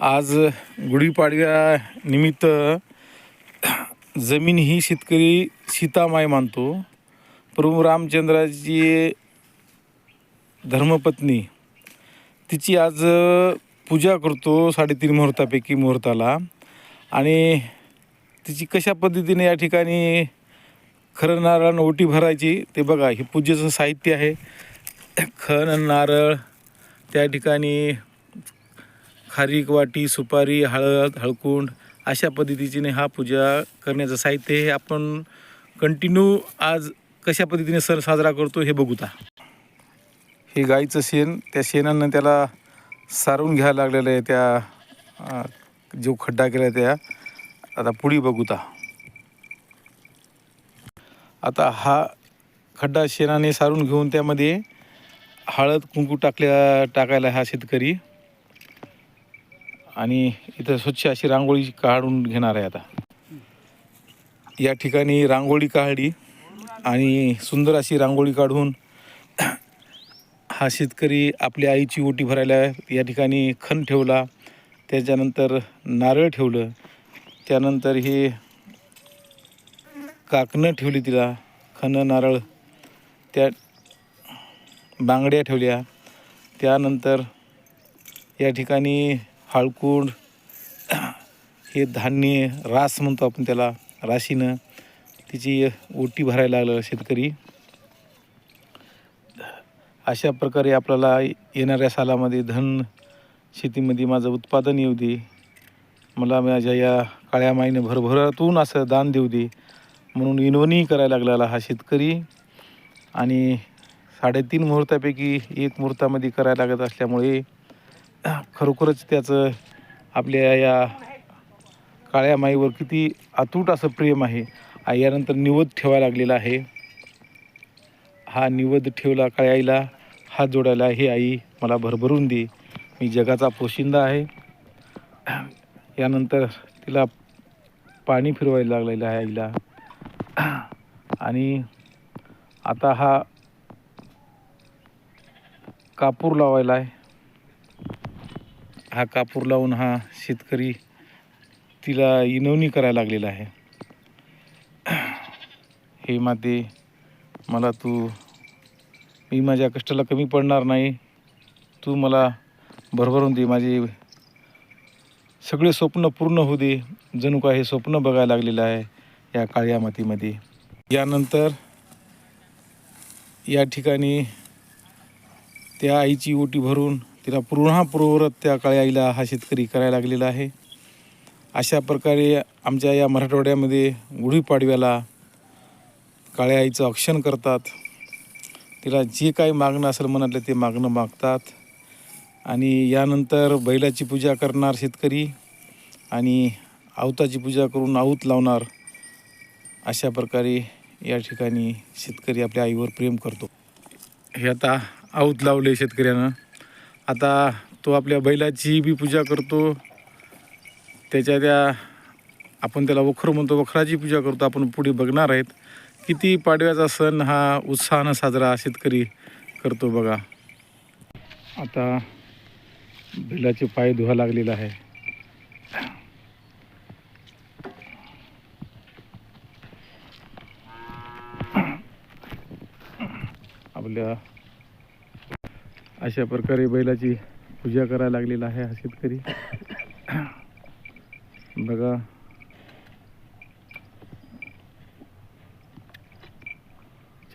आज गुढीपाडव्या निमित्त जमीन ही शेतकरी सीतामाय मानतो. प्रभू रामचंद्राची धर्मपत्नी तिची आज पूजा करतो साडेतीन मुहूर्तापैकी मुहूर्ताला. आणि तिची कशा पद्धतीने या ठिकाणी खरं नारळ ओटी भरायची ते बघा. हे पूजेचं साहित्य आहे. खण नारळ त्या ठिकाणी खारीक वाटी सुपारी हळद हळकुंड अशा पद्धतीने हा पूजा करण्याचं साहित्य हे आपण कंटिन्यू आज कशा पद्धतीने सण साजरा करतो हे बघूता. हे गाईचं शेण त्या शेणानं त्याला सारून घ्यायला लागलेलं आहे त्या जो खड्डा केला त्या. आता पुढी बघूता. आता हा खड्डा शेणाने सारून घेऊन त्यामध्ये हळद कुंकू टाकल्या टाकायला हा शेतकरी आणि इथं स्वच्छ अशी रांगोळी काढून घेणार आहे आता. या ठिकाणी रांगोळी काढली आणि सुंदर अशी रांगोळी काढून हा शेतकरी आपल्या आईची ओटी भरायला या ठिकाणी खण ठेवला. त्याच्यानंतर नारळ ठेवलं. त्यानंतर हे काकणं ठेवली तिला खन नारळ. त्या बांगड्या ठेवल्या. त्यानंतर या ठिकाणी हळकुंड हे धान्य रास म्हणतो आपण त्याला राशीनं तिची ओटी भरायला लागलं शेतकरी. अशा प्रकारे आपल्याला येणाऱ्या सालामध्ये धन शेतीमध्ये माझं उत्पादन येऊ दे. मला माझ्या या काळ्या माईने भरभरातून असं दान देऊ दे म्हणून विनवणी करायला लागलेला हा शेतकरी. आणि साडेतीन मुहूर्तापैकी एक मुहूर्तामध्ये करायला लागत असल्यामुळे खरोखरच त्याचं आपल्या या काळ्या माईवर किती अतूट असं प्रेम आहे. यानंतर निवद ठेवायला लागलेला आहे. हा निवद ठेवला काळ्या आईला हात जोडायला हे आई मला भरभरून दे. मी जगाचा पोशिंदा आहे. यानंतर तिला पाणी फिरवायला लागलेलं आहे आईला. आणि आता हा कापूर लावायला आहे. हा कापूर लावून हा शेतकरी तिला इनवणी करायला लागलेला आहे. हे माते मला तू मी माझ्या कष्टाला कमी पडणार नाही. तू मला भरभरून दे. माझे सगळे स्वप्न पूर्ण होऊ दे. जणू काय हे स्वप्न बघायला लागलेलं आहे या काळ्या मातीमध्ये. यानंतर या ठिकाणी त्या आईची ओटी भरून तिला पुन्हा पूर्ववत त्या काळ्या आईला हा शेतकरी करायला लागलेला आहे. अशा प्रकारे आमच्या या मराठवाड्यामध्ये गुढीपाडव्याला काळ्या आईचं औक्षण करतात. तिला जे काही मागणं असेल मनातलं ते मागणं मागतात. आणि यानंतर बैलाची पूजा करणार शेतकरी आणि आवताची पूजा करून आऊत लावणार अशा प्रकारे या ठिकाणी शेतकरी आपल्या आईवर प्रेम करतो. हे आता आऊत लावले शेतकऱ्यानं. आता तो आपल्या बैलाची बी पूजा करतो. त्याच्या त्या आपण त्याला वखर म्हणतो वखराची पूजा करतो. आपण पुढे बघणार आहेत. किती पाडव्याचा सण हा उत्साहानं साजरा शेतकरी करतो बघा. आता बैलाचे पाय धुवा लागलेला आहे. आपल्या अशा प्रकारे बैलाची पूजा करायला लागलेला आहे हा शेतकरी. बघा.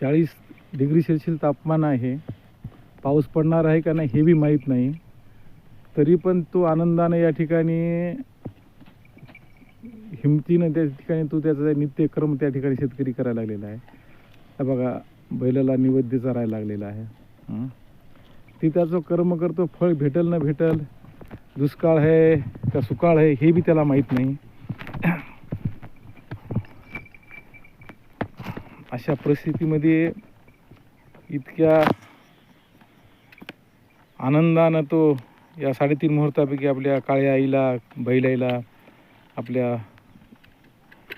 चाळीस डिग्री सेल्सिअस तापमान आहे. पाऊस पडणार आहे का नाही हे बी माहीत नाही. तरी पण तो आनंदाने या ठिकाणी हिमतीनं त्या ठिकाणी तो त्याचा नित्यक्रम त्या ठिकाणी शेतकरी करायला लागलेला आहे. बघा बैलाला निवेद्य चरायला लागलेला आहे. ती त्याचं कर्म करतो फळ भेटल न भेटल दुष्काळ आहे का सुकाळ आहे हे बी त्याला माहीत नाही. अशा परिस्थितीमध्ये इतक्या आनंदानं तो या साडेतीन मुहूर्तापैकी आपल्या काळ्या आईला बैलाईला आपल्या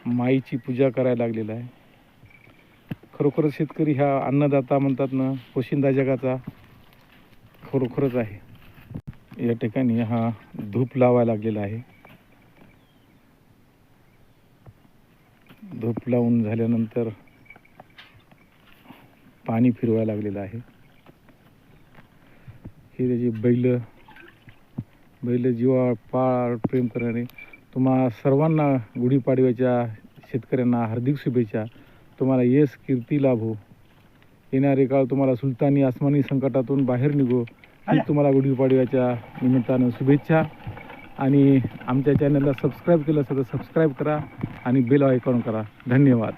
माईची पूजा करायला लागलेला आहे. खरोखरच शेतकरी ह्या अन्नदाता म्हणतात ना पोशिंदा जगाचा. खरोखरच आहे. या ठिकाणी हा धूप लावायला लागलेला आहे. धूप लावून झाल्यानंतर पाणी फिरवायला लागलेलं आहे. हे त्याची बैल बैल जीवा पाळ प्रेम करणारे तुम्हा सर्वांना गुढीपाडव्याच्या शेतकऱ्यांना हार्दिक शुभेच्छा. तुम्हाला यश कीर्ती लाभो हो. येणारे काळ तुम्हाला सुलतानी आसमानी संकटातून बाहेर निघो. ही तुम्हाला गुढीपाडव्याच्या निमित्तानं शुभेच्छा. आणि आमच्या चॅनलला सबस्क्राईब केलं असेल तर सबस्क्राईब करा आणि बेल आयकॉन करा. धन्यवाद.